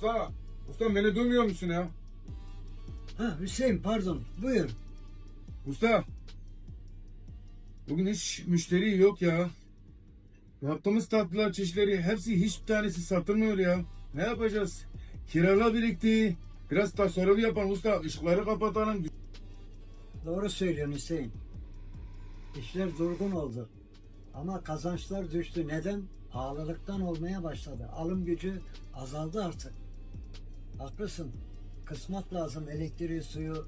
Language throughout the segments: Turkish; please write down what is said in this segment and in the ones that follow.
Usta, usta beni duymuyor musun ya? Ha Hüseyin pardon buyur. Usta. Bugün hiç müşteri yok ya. Yaptığımız tatlılar çeşitleri hepsi hiçbir tanesi satılmıyor ya. Ne yapacağız? Kiralar birikti. Biraz tasarruf yapalım usta. Işıkları kapatalım. Doğru söylüyorsun Hüseyin. İşler durgun oldu. Ama kazançlar düştü. Neden? Pahalılıktan olmaya başladı. Alım gücü azaldı artık. Haklısın. Kısmak lazım elektriği, suyu.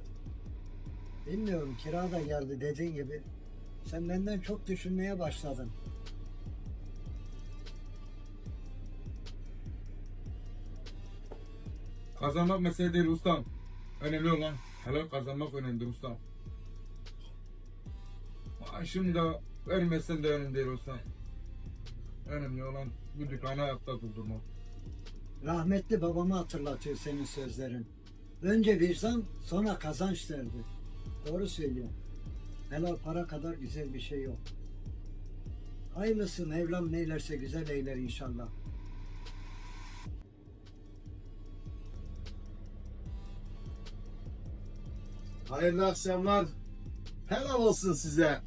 Bilmiyorum kira da geldi dediğin gibi. Sen benden çok düşünmeye başladın. Kazanmak mesele değil ustam. Önemli olan helal kazanmak önemlidir ustam. Maaşım da vermesen de önemli değil ustam. Önemli olan bu dükkanı ayakta durdurmak. Rahmetli babamı hatırlatıyor senin sözlerin. Önce vicdan sonra kazanç derdi. Doğru söylüyor. Helal para kadar güzel bir şey yok. Hayırlısı Mevlam neylerse güzel eyler inşallah. Hayırlı akşamlar. Helal olsun size.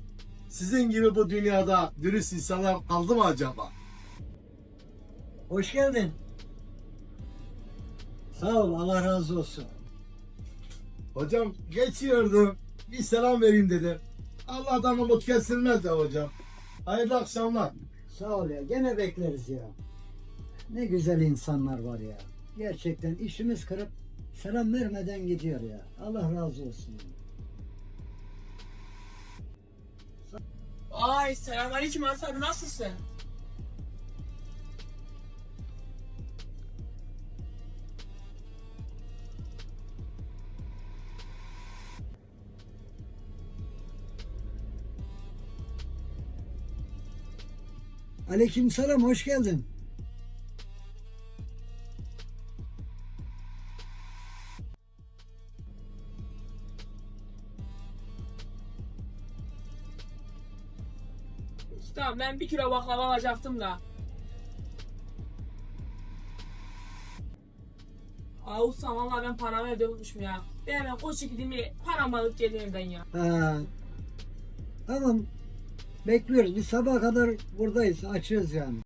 Sizin gibi bu dünyada dürüst insanlar kaldı mı acaba? Hoş geldin. Sağ ol Allah razı olsun. Hocam geçiyordum. Bir selam vereyim dedim. Allah'tan umut kesilmez de hocam. Hayırlı akşamlar. Sağ ol ya gene bekleriz ya. Ne güzel insanlar var ya. Gerçekten işimiz kırıp selam vermeden gidiyor ya. Allah razı olsun. Ay selamünaleyküm abi nasılsın? Aleykümselam hoş geldin. Usta ben bir kilo baklava alacaktım da. Aa usta valla ben paramı evde unutmuşum ya. Ben hemen koşu gideyim bir paramı alıp geleyim evden ya. Ha. Tamam. Bekliyoruz. Biz sabaha kadar buradayız. Açığız yani.